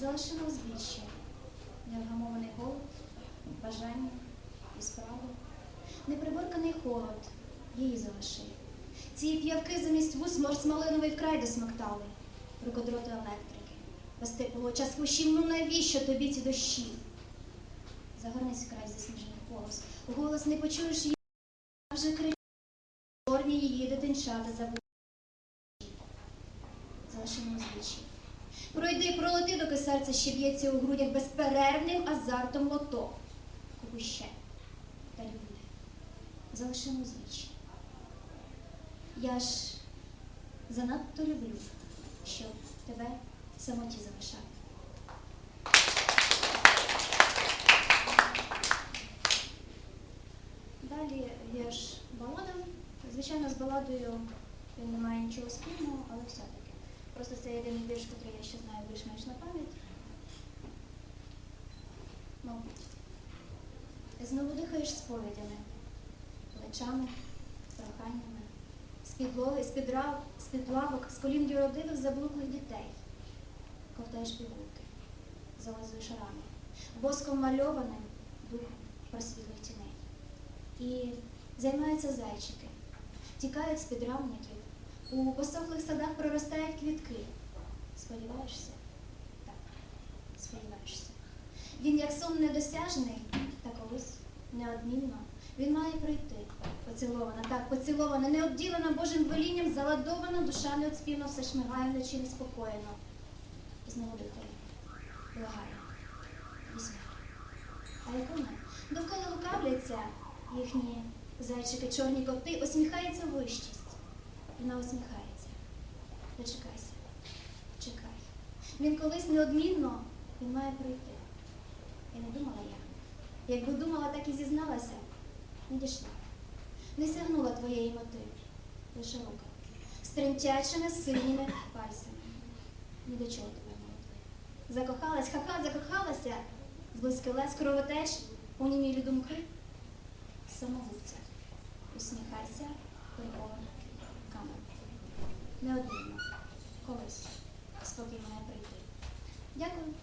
залишила узбіччя, невгамований голод, бажання і справи, неприборканий холод її залишив. Ці п'явки замість вуз морс-малиновий вкрай досмоктали, рукодроти електрики, без теплого час ну навіщо тобі ці дощі? Загорнись вкрай засніжений голос, голос не почуєш її, а вже кричить, чорні її дитинчата забули. Залишимо звичі. Пройди, пролети, доки серце ще б'ється у грудях безперервним азартом лото. Купи ще, та буде. Залишимо звичі. Я ж занадто люблю, щоб тебе в самоті залишати. Далі вірш балада. Звичайно, з баладою він не має нічого спільного, але все-таки. Просто це єдиний вірш, який я ще знаю більш-менш на пам'ять. Мабуть. Знову дихаєш сповідями, плечами, проханнями, з підлоги, з-під рав, з-під лавок, з колін юродивих заблуклих дітей. Ковтаєш пігулки, залазуєш рани, воском мальованим духом просвітлих тіней. І займаються зайчики, тікають з підрамників, у посохлих садах проростають квітки. Сподіваєшся? Так, сподіваєшся. Він як сон недосяжний, та колись неодмінно він має прийти. Поцілована, так, поцілована, необділена Божим велінням, заладована, душа неодспівно все шмигає вночі неспокоєно. Знову дихає, благає, візьми. А як? Довкола лукавляться їхні зайчики, чорні коти, усміхається вищість. Вона усміхається. Дочекайся, чекай. Він колись неодмінно він має прийти. І не думала я. Якби думала, так і зізналася, не дійшла. Не сягнула твоєї мети, лише рука, з тремтячими сильними пальцями. Ні до чого тебе молоти. Закохалась, ха-ха, закохалася, зблизьки лес кровотеч, у німілі думки. Самогубця, усміхайся, прикола, камера. Неодмінно, колись, спокій має прийти. Дякую.